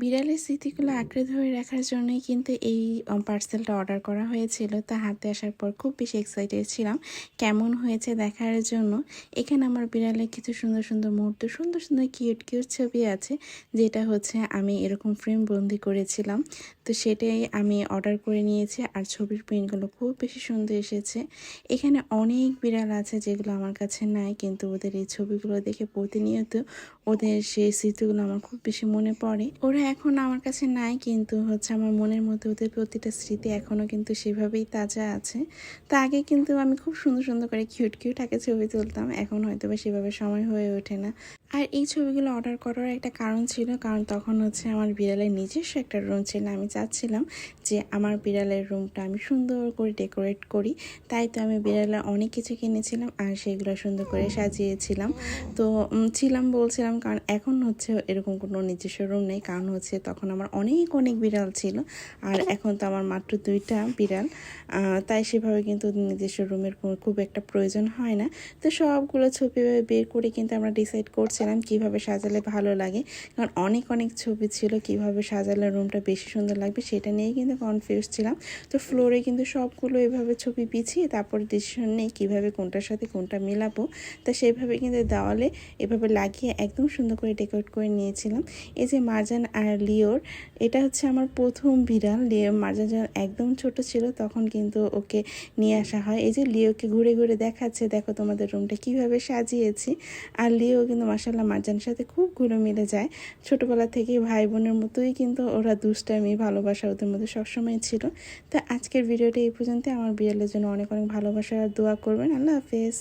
বিড়ালের স্মৃতিগুলো আঁকড়ে ধরে রাখার জন্যই কিন্তু এই পার্সেলটা অর্ডার করা হয়েছিল। তা হাতে আসার পর খুব বেশি এক্সাইটেড ছিলাম কেমন হয়েছে দেখার জন্য। এখানে আমার বিড়ালের কিছু সুন্দর সুন্দর মুহূর্ত, সুন্দর সুন্দর কিউট কিউট ছবি আছে, যেটা হচ্ছে আমি এরকম ফ্রেম বন্দি করেছিলাম। তো সেটাই আমি অর্ডার করে নিয়েছি আর ছবির প্রিন্টগুলো খুব বেশি সুন্দর এসেছে। এখানে অনেক বিড়াল আছে যেগুলো আমার কাছে নাই, কিন্তু ওদের এই ছবিগুলো দেখে প্রতিনিয়ত ওদের সেই স্মৃতিগুলো আমার খুব বেশি মনে পড়ে। ওরা এখন আমার কাছে নাই, কিন্তু হচ্ছে আমার মনের মধ্যে ওদের প্রতিটা স্মৃতি এখনও কিন্তু সেভাবেই তাজা আছে। তা আগে কিন্তু আমি খুব সুন্দর সুন্দর করে কিউট কিউট আগে ছবি তুলতাম, এখন হয়তো বা সেভাবে সময় হয়ে ওঠে না। আর এই ছবিগুলো অর্ডার করার একটা কারণ ছিল, কারণ তখন হচ্ছে আমার বিড়ালের নিজস্ব একটা রুম ছিল। আমি চাচ্ছিলাম যে আমার বিড়ালের রুমটা আমি সুন্দর করে ডেকোরেট করি। তাই তো আমি বিড়ালের অনেক কিছু কিনেছিলাম আর সেগুলো সুন্দর করে সাজিয়েছিলাম। তো ছিলাম বলছিলাম, কারণ এখন হচ্ছে এরকম কোনো নিজস্ব রুম নেই। কারণ হচ্ছে তখন আমার অনেক অনেক বিড়াল ছিল আর এখন তো আমার মাত্র দুইটা বিড়াল। তাই সেভাবে কিন্তু নিজস্ব রুমের খুব একটা প্রয়োজন হয় না। তো সবগুলো ছবি বের করে কিন্তু আমরা ডিসাইড করছিলাম কীভাবে সাজালে ভালো লাগে। কারণ অনেক অনেক ছবি ছিল কীভাবে সাজালে রুমটা বেশি সুন্দর লাগবে সেটা নিয়েই কিন্তু কনফিউজ ছিলাম। তো ফ্লোরে কিন্তু সবগুলো এভাবে ছবি পিছিয়ে তারপর ডিসিশন নেই কীভাবে কোনটার সাথে কোনটা মেলাবো, তা সেইভাবে কিন্তু দেওয়ালে এভাবে লাগিয়ে একদম সুন্দর করে ডেকোরেট করে নিয়েছিলাম। এই যে মার্জান আর লিওর, এটা হচ্ছে আমার প্রথম বিড়াল। লিও, মার্জান যখন একদম ছোট ছিল তখন কিন্তু ওকে নিয়ে আসা হয়। এই যে লিওকে ঘুরে ঘুরে দেখাচ্ছে, দেখো তোমাদের রুমটা কীভাবে সাজিয়েছি। আর লিও কিন্তু মাসাল্লাহ মারজানের সাথে খুব ঘুরে মিলে যায়। ছোটোবেলা থেকে ভাই বোনের মতোই কিন্তু ওরা দুষ্টামি, ভালোবাসা ওদের মধ্যে সবসময় ছিল। তো আজকের ভিডিওটি এই পর্যন্ত আমার বিড়ালের জন্য অনেক অনেক ভালোবাসা আর দোয়া করবেন। আল্লাহ হাফেজ।